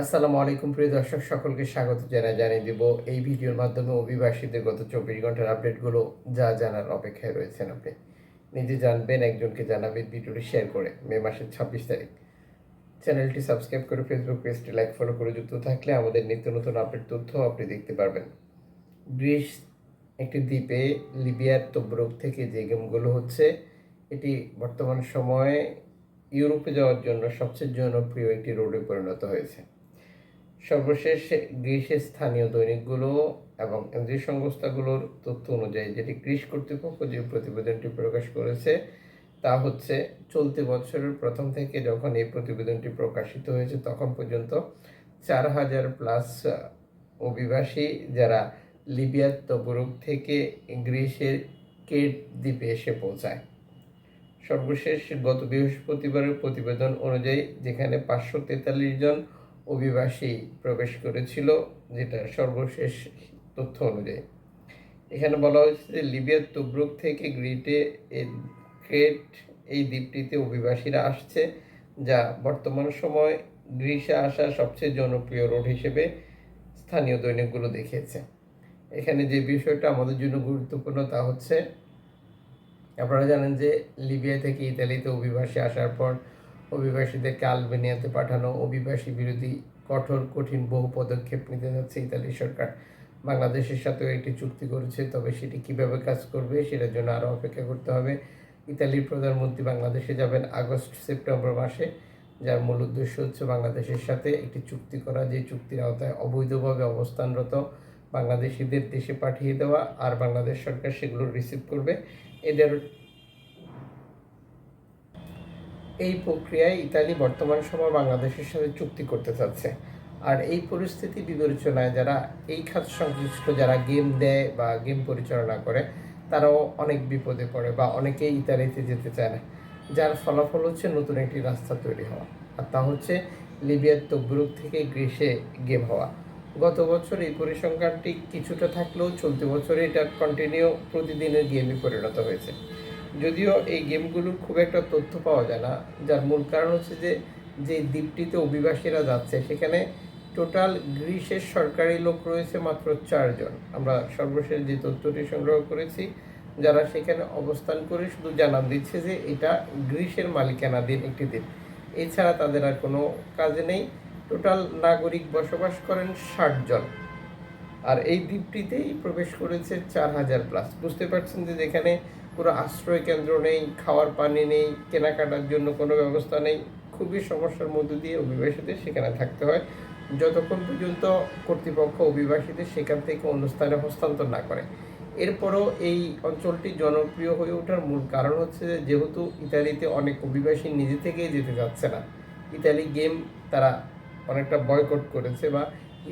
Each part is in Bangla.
আসসালামু আলাইকুম, প্রিয় দর্শক, সকলকে স্বাগত জানাই, জানিয়ে দিব। এই ভিডিওর মাধ্যমে অভিবাসীদের গত চব্বিশ ঘণ্টার আপডেটগুলো, যা জানার অপেক্ষায় রয়েছেন আপনি। নিজে জানবেন, একজনকে জানাবেন ভিডিওটি শেয়ার করে, মে মাসের ছাব্বিশ তারিখ। চ্যানেলটি সাবস্ক্রাইব করে ফেসবুক পেজটি লাইক, ফলো করে যুক্ত থাকলে আমাদের নিত্য নতুন আপডেট তথ্য আপনি দেখতে পারবেন। গ্রিস, একটি দ্বীপে লিবিয়ার তব্রুক থেকে যে গেমগুলো হচ্ছে, এটি বর্তমান সময়ে ইউরোপে যাওয়ার জন্য সবচেয়ে জনপ্রিয় একটি রোডে পরিণত হয়েছে। সর্বশেষ গ্রিসের স্থানীয় দৈনিকগুলো এবং এনজিও সংস্থাগুলোর তথ্য অনুযায়ী যেটি গ্রিস কর্তৃপক্ষ যে প্রতিবেদনটি প্রকাশ করেছে, তা হচ্ছে চলতি বছরের প্রথম থেকে যখন এই প্রতিবেদনটি প্রকাশিত হয়েছে তখন পর্যন্ত চার হাজার প্লাস অভিবাসী যারা লিবিয়ার তবরুক থেকে গ্রিসের কেট দ্বীপে এসে পৌঁছায়। সর্বশেষ গত বৃহস্পতিবারের প্রতিবেদন অনুযায়ী যেখানে পাঁচশো তেতাল্লিশ জন অভিবাসী প্রবেশ করেছিল, যেটা সর্বশেষ তথ্য অনুযায়ী। এখানে বলা হয়েছে যে, লিবিয়ার তুব্রুক থেকে গ্রিটে ক্রেট এই দ্বীপটিতে অভিবাসীরা আসছে, যা বর্তমান সময় গ্রিসে আসা সবচেয়ে জনপ্রিয় রোড হিসেবে স্থানীয় দৈনিকগুলো দেখিয়েছে। এখানে যে বিষয়টা আমাদের জন্য গুরুত্বপূর্ণ তা হচ্ছে, আপনারা জানেন যে লিবিয়া থেকে ইতালিতে অভিবাসী আসার পর অভিবাসীদেরকে আলবেনিয়াতে পাঠানো অভিবাসী বিরোধী কঠোর, কঠিন বহু পদক্ষেপ নিতে যাচ্ছে ইতালি সরকার। বাংলাদেশের সাথেও একটি চুক্তি করেছে, তবে সেটি কীভাবে কাজ করবে সেটার জন্য আরও অপেক্ষা করতে হবে। ইতালির প্রধানমন্ত্রী বাংলাদেশে যাবেন আগস্ট, সেপ্টেম্বর মাসে, যার মূল উদ্দেশ্য হচ্ছে বাংলাদেশের সাথে একটি চুক্তি করা, যে চুক্তির আওতায় অবৈধভাবে অবস্থানরত বাংলাদেশিদের দেশে পাঠিয়ে দেওয়া, আর বাংলাদেশ সরকার সেগুলো রিসিভ করবে। এদের এই প্রক্রিয়ায় ইতালি বর্তমান সময় বাংলাদেশের সাথে চুক্তি করতে চাচ্ছে। আর এই পরিস্থিতি বিবেচনায় যারা এই খাত সংশ্লিষ্ট যারা গেম দেয় বা গেম পরিচালনা করে, তারাও অনেক বিপদে পড়ে বা অনেকেই ইতালিতে যেতে চায় না। যার ফলাফল হচ্ছে নতুন একটি রাস্তা তৈরি হওয়া। আর তা হচ্ছে লিবিয়ার তব্রুক থেকে গ্রীসে গেম হওয়া। গত বছর এই পরিসংখ্যানটি কিছুটা থাকলেও চলতি বছরে এটা কন্টিনিউ প্রতিদিনের গেমে পরিণত হয়েছে। যদিও এই গেমগুলোর খুব একটা তথ্য পাওয়া যায় না, যার মূল কারণ হচ্ছে যে যে দ্বীপটিতে অভিবাসীরা যাচ্ছে, সেখানে টোটাল গ্রিসের সরকারি লোক রয়েছে মাত্র চারজন। আমরা সর্বশেষ যে তথ্যটি সংগ্রহ করেছি, যারা সেখানে অবস্থান করে শুধু জানান দিচ্ছে যে, এটা গ্রিসের মালিকানাধীন একটি দ্বীপ। এছাড়া তাদের আর কোনো কাজে নেই। টোটাল নাগরিক বসবাস করেন ষাট জন। আর এই দ্বীপটিতেই প্রবেশ করেছে চার হাজার প্লাস বুঝতে পারছেন যে যেখানে কোনো আশ্রয় কেন্দ্র নেই, খাওয়ার পানি নেই, কেনাকাটার জন্য কোনো ব্যবস্থা নেই, খুবই সমস্যার মধ্য দিয়ে অভিবাসীদের সেখানে থাকতে হয়। যতক্ষণ পর্যন্ত কর্তৃপক্ষ অভিবাসীদের সেখান থেকে অন্য স্থানে হস্তান্তর না করে। এরপরও এই অঞ্চলটি জনপ্রিয় হয়ে ওঠার মূল কারণ হচ্ছে যে যেহেতু ইতালিতে অনেক অভিবাসী নিজে থেকেই যেতে যাচ্ছে না। ইতালি গেম তারা অনেকটা বয়কট করেছে বা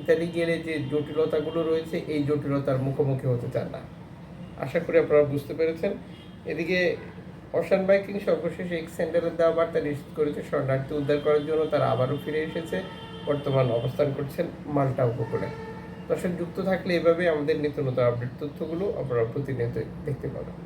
ইতালি গেলে যে জটিলতাগুলো রয়েছে, এই জটিলতার মুখোমুখি হতে চান না। আশা করি আপনারা বুঝতে পেরেছেন। এদিকে অশান বাইকিং সর্বশেষ এক সেন্টারের দেওয়া বার্তা নিশ্চিত করেছে, শরণার্থী উদ্ধার করার জন্য তারা আবারও ফিরে এসেছে। বর্তমান অবস্থান করছেন মাল্টা উপকূলে। দর্শক, যুক্ত থাকলে এভাবে আমাদের নিত্য নতুন আপডেট তথ্যগুলো আপনারা প্রতিনিয়ত দেখতে পাবেন।